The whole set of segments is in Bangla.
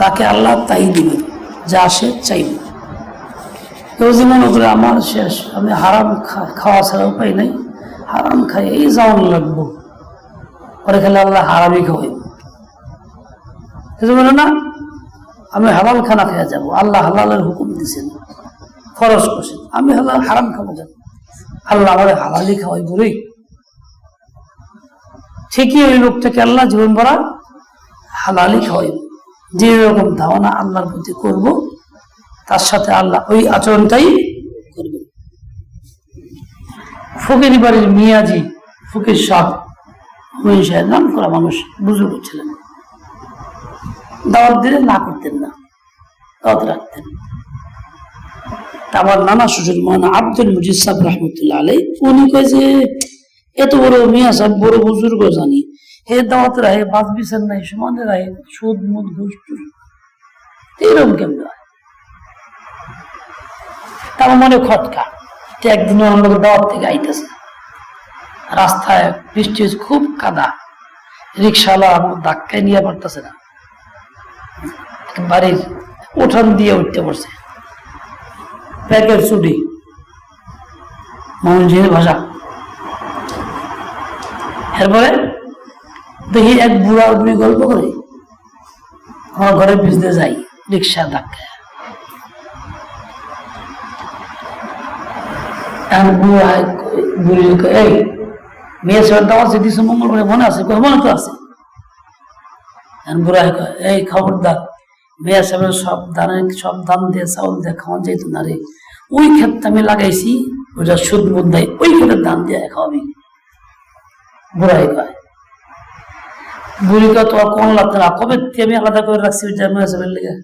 তাকে আল্লাহ তাই দিবে, যা সে চাইবে। কেউ যে মনে করে আমার শেষ, আমি হারাম খাওয়া ছাড়া উপায় নাই। হারাম খাই এই যাওয়ান লাগবো। পরে খেলে আল্লাহ হারামই খাওয়াই বলে না, আমি হালাল খানা খেয়ে যাব। আল্লাহ হালালের হুকুম দিছেন। খরচ করছেন। আমি হালাল হারাম খাব কেন আল্লাহ আমার হালালি খাওয়াই বলেই। ঠিকই ওই লোকটাকে আল্লাহ জীবন ভরা হালালি খাওয়াই যে রকম ধারণা আল্লাহর প্রতি করব, তার সাথে আল্লাহ ওই আচরণটাই করবে। ফকির বাড়ির মিয়াজি, ফকির সাহ সাহেব নাম করা মানুষ বুজুর্গ ছিলেন। দাওয়াত দিলে না করতেন না। দাওয়াত রাখতেন। আমার নানা শ্বশুর মান আব্দুল মুজিদ সাহেব রহমতুল্লাহ আলাই উনি কয় এত বড় মিয়া সাহেব, বড় বুজুর্গ জানি। হে দাওয়াত রাহে বাদ বিচার নাই সমানে রাহে, সুদ, মুদ, ঘুষ, টুস। এরকম কেমন তার মনে খটকা একদিন আমাদের দাওয়াত থেকে আইতেছে। রাস্তায় বৃষ্টি খুব কাদা। রিক্সাওয়ালা আমার ধাক্কায় নিয়ে পারতেছে না। বাড়ির উঠান দিয়ে উঠতে পড়ছে প্যাকের চুটি ময়মনসিংহের ভাষা এরপরে দেখি এক বুড়া বুড়ি গল্প করে। আমার ঘরের পিছনে যাই রিক্সা ধাক্কা। বুড়া কয়, মেয়ে সব সব দান দিয়ে চাউল না রে। ওই আমি লাগাইছি ওইটা সুদ দেয় ওই ক্ষেত্রে দান দিয়ে খাওয়াবি। বুড়াই কয় কয় তোমার কোন লাগতো না। কবে আমি আলাদা করে রাখছি ওইটা মেয়ে সাহেবের লেগে?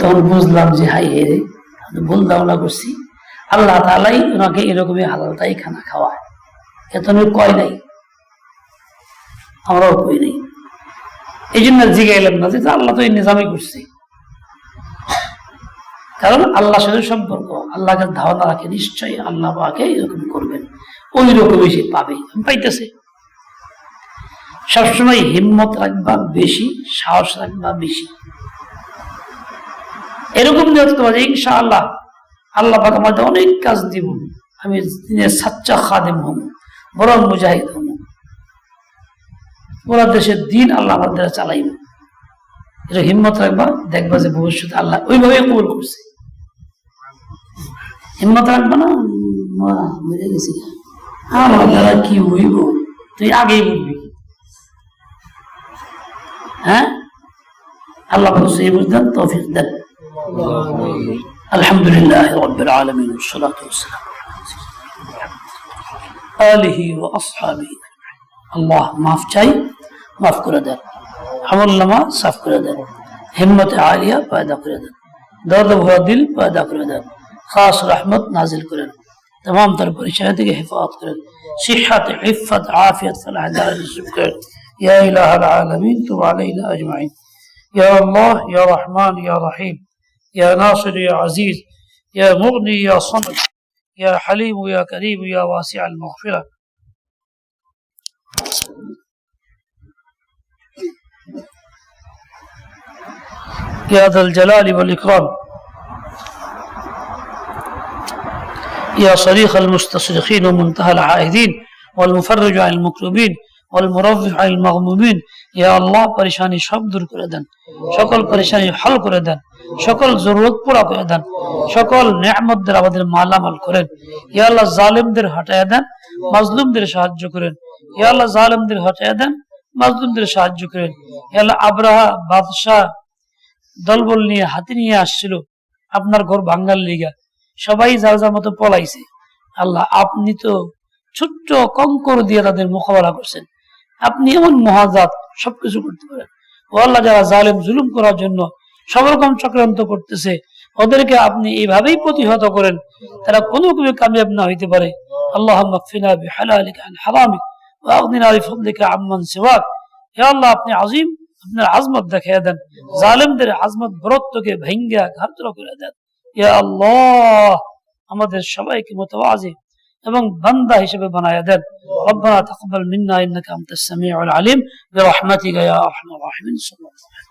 তখন বুঝলাম যে হাই হে রে ভুল ধারণা করছি। আল্লাহ তালাই ওনাকে এরকমই হালালটাই খানা খাওয়ায়। এত আমি কয় নাই। আমরাও কই নাই। এই জন্য জিগাইলাম না যে, আল্লাহ তো এই নিজামই করছি। কারণ আল্লাহ সাথে সম্পর্ক, আল্লাহকে ধারণা রাখে, নিশ্চয়ই আল্লাহ পাকে এরকম ওই রকমই সে পাবে, পাইতেছে। সবসময় হিম্মত রাখবা বেশি, সাহস রাখবা বেশি। এরকম নিয়ত তোমার ইনশা আল্লাহ আল্লাহ পাক আমাদের অনেক কাজ দিব। আমি দিনের সাচ্চা খাদেম হম বড় মুজাহিদ হম পুরা দেশের দিন আল্লাহ আমাদের চালাইব। এটা হিম্মত রাখবা, দেখবা যে ভবিষ্যতে আল্লাহ ওইভাবে কবুল করছে। হিম্মত রাখবা না মরে গেছি। আমার দ্বারা কি হইব তুই আগেই বলবি হ্যাঁ আল্লাহ বলছে এই বুঝলেন তৌফিক দেন الحمد لله رب العالمين والصلاة والسلام على آله وأصحابه আল্লাহ মাফ চাই মাফ করে দেন আমল নামা সাফ করে দেন হিম্মত আলিয়া পয়দা করে দেন দর্দ ভরা দিল পয়দা করে দেন খাস রহমত নাজিল করেন تمام طلب رسالتك حفاظ کرد صحت عفت عافية صلاح دار يا إله العالمين تب علينا أجمعين. يا الله يا رحمن يا رحيم. يا ناصر يا عزيز. يا مغني يا صمد. يا حليم يا كريم يا واسع المغفرة. يا ذا الجلال والإكرام. يا صريخ المستصرخين ومنتهى العائدين والمفرج عن المكروبين والمرفع عن المغمومين يا الله পরেশানি সব দূর করে দেন সকল পরেশানি হল করে দেন সকল জরুরত পুরা করে দেন সকল নিয়ামত দ্বারা আমাদের মালামাল করেন ইয়া আল্লাহ জালিমদের হটায় দেন মাজলুমদের সাহায্য করেন ইয়া আল্লাহ জালিমদের হটায় দেন মাজলুমদের সাহায্য করেন ইয়া আল্লাহ আব্রাহা বাদশাহ দলবল নিয়ে হাতি নিয়ে আসছিল আপনার ঘর ভাঙ্গার লিগা সবাই যার যার মতো পলাইছে। আল্লাহ আপনি তো ছোট্ট কঙ্কর দিয়ে তাদের মোকাবেলা করছেন। আপনি এমন মহাজাত, সবকিছু করতে পারেন। ও আল্লাহ, যারা জালেম, জুলুম করার জন্য সব রকম চক্রান্ত করতেছে, ওদেরকে আপনি এইভাবেই প্রতিহত করেন, তারা কোনো কোনো কামিয়াব না হইতে পারে। আল্লাহ আল্লাহ, আপনি আজিম, আপনার আজমত দেখাইয়া দেন। জালেমদের আজমত বরত্বকে ভেঙ্গা ঘাতর করে দেন। يا الله আমাদের সবাইকে মুতাওয়াজি এবং বান্দা হিসেবে বানায় দেন। ربنا تقبل منا انك انت السميع العليم برحمتك يا ارحم الراحمين صلى الله عليه وسلم